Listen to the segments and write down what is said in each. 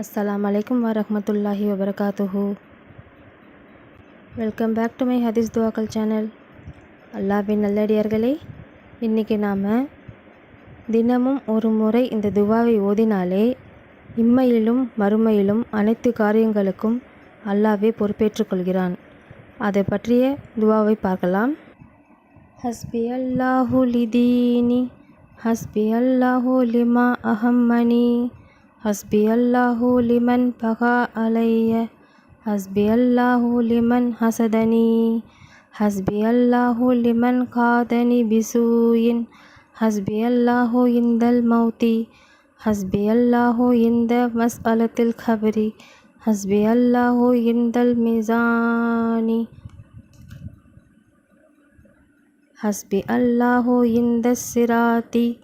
அஸ்லாம் அலைக்கும் வரமத்துல்லாஹி வபரகாத்துஹு வெல்கம் பேக் டு மை ஹதீஸ் துவாக்கல் சேனல் அல்லாவின் நல்லடியார்களே இன்றைக்கி நாம் தினமும் ஒரு முறை இந்த துவாவை ஓதினாலே இம்மையிலும் மறுமையிலும் அனைத்து காரியங்களுக்கும் அல்லாவே பொறுப்பேற்றுக்கொள்கிறான் அதை பற்றிய துவாவை பார்க்கலாம். ஹஸ்பி அல்லாஹு லிதீனி ஹஸ்பி அல்லாஹு லிமா அஹம்மனி. ஹஸ்பி அல்லாஹு லிமன் பகா அலைய. ஹஸ்பி அல்லாஹு லிமன் ஹசதனி. ஹஸ்பி அல்லாஹு லிமன் காதனி பிசூயின். ஹஸ்பி அல்லாஹு இந்தல் மௌதி. ஹஸ்பி அல்லாஹு இந்த மஸ்அலத்தில் கபரி. ஹஸ்பி அல்லாஹு இந்தல் மிசானி. ஹஸ்பி அல்லாஹு இந்த சிராத்தி.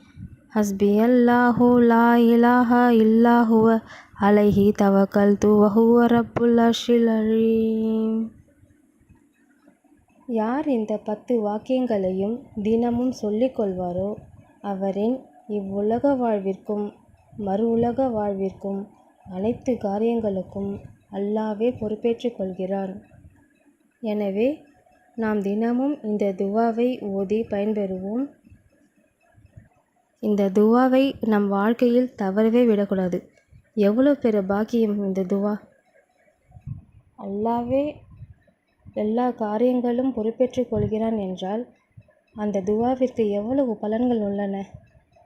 ஹஸ்பி அல்லாஹு லா இலாஹா இல்லாஹுவ அலைஹி தவக்கல் து வஹுவ ரப்புல் யார் இந்த பத்து வாக்கியங்களையும் தினமும் சொல்லிக் கொள்வாரோ அவரின் இவ்வுலக வாழ்விற்கும் மறு உலக வாழ்விற்கும் அனைத்து காரியங்களுக்கும் அல்லாவே பொறுப்பேற்றுக் கொள்கிறான் எனவே நாம் தினமும் இந்த துவாவை ஓதி பயன்பெறுவோம். இந்த துவாவை நம் வாழ்க்கையில் தவறவே விடக்கூடாது. எவ்வளோ பெரிய பாக்கியம் இந்த துவா. அல்லாவே எல்லா காரியங்களும் பொறுப்பேற்றுக் கொள்கிறான் என்றால் அந்த துவாவிற்கு எவ்வளவு பலன்கள் உள்ளன?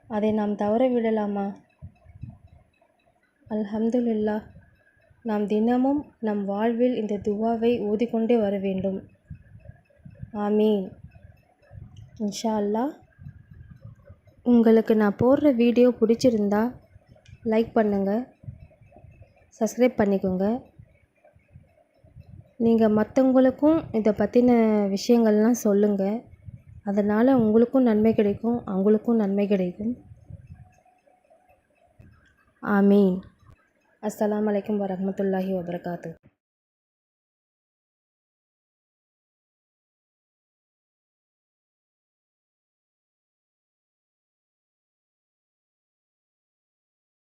அதை நாம் தவற விடலாமா? அல்ஹம்துல்லா நாம் தினமும் நம் வாழ்வில் இந்த துவாவை ஓதிக்கொண்டே வர வேண்டும். ஆமீன். இன்ஷா அல்லாஹ். உங்களுக்கு நான் போடுற வீடியோ பிடிச்சிருந்தா லைக் பண்ணுங்கள் சப்ஸ்கிரைப் பண்ணிக்கோங்க. நீங்கள் மற்றவங்களுக்கும் இதை பற்றின விஷயங்கள்லாம் சொல்லுங்கள் அதனால் உங்களுக்கும் நன்மை கிடைக்கும் அவங்களுக்கும் நன்மை கிடைக்கும். ஆமீன். அஸ்லாம் வலைக்கம் வரமத்துல்லாஹி வபரகாத்து